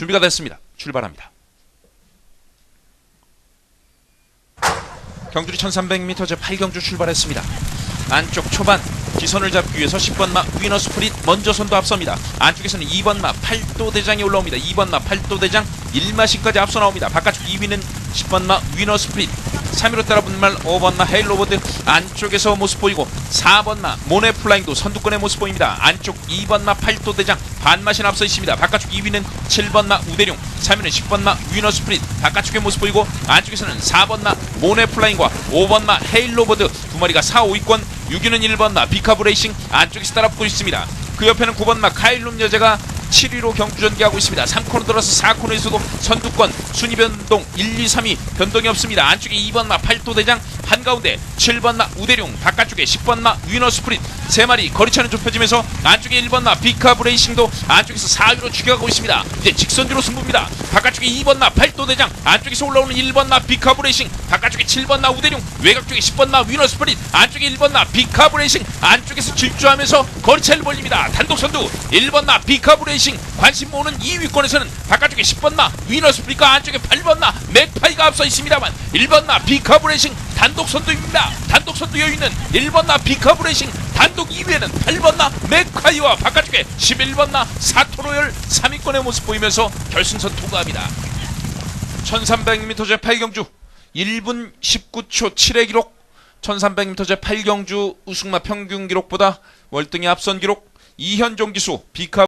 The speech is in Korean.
준비가 됐습니다. 출발합니다. 경주리 1300m 제 8경주 출발했습니다. 안쪽 초반 기선을 잡기 위해서 10번 마 위너 스프릿 먼저 선도 앞섭니다. 안쪽에서는 2번마 팔도 대장이 올라옵니다. 2번마 팔도 대장 1마신까지 앞서 나옵니다. 바깥쪽 2위는 10번마 위너 스프릿 3위로 따라붙는 말 5번마 헤일로버드 안쪽에서 모습 보이고 4번마 모네 플라잉도 선두권의 모습 보입니다. 안쪽 2번마 팔도 대장 반마신 앞서 있습니다. 바깥쪽 2위는 7번마 우대룡 3위는 10번마 위너 스프릿 바깥쪽의 모습 보이고 안쪽에서는 4번마 모네 플라잉과 5번마 헤일로버드 두 마리가 4, 5위권 6위는 1번마 비카브 레이싱 안쪽에서 따라붙고 있습니다. 그 옆에는 9번마 카일룸 여제가 7위로 경주 전개하고 있습니다. 3코너 들어서 4코너에서도 선두권 순위 변동 1, 2, 3위 변동이 없습니다. 안쪽에 2번마 팔도대장 한가운데 7번마 우대룡 바깥쪽에 10번마 위너 스프릿 세 마리 거리차는 좁혀지면서 안쪽에 1번마 비카 브 레이싱도 안쪽에서 4위로 추격하고 있습니다. 이제 직선주로 승부입니다. 바깥쪽에 2번마 팔도대장 안쪽에서 올라오는 1번마 비카 브 레이싱 바깥쪽에 7번마 우대룡 외곽 쪽에 10번마 위너 스프릿 안쪽에 1번마 비카 브 레이싱 안쪽에서 질주하면서 거리차를 벌립니다. 단독 선두 1번마 비카 브 레이싱 관심 모으는 2위권에서는 바깥쪽에 10번마 위너 스프릿과 안쪽에 8번마 맥파이가 앞서 있습니다만 1번 마 비카브 레이싱 단독 선두입니다. 단독 선두 여유 있는 1번 마 비카브 레이싱 단독 2위에는 8번마 맥파이와 바깥쪽에 11번마 사토로열 3위권의 모습 보이면서 결승선 통과합니다. 1300m 제 8경주 1분 19초 7의 기록 1300m 제 8경주 우승마 평균 기록보다 월등히 앞선 기록 이현종 기수 비카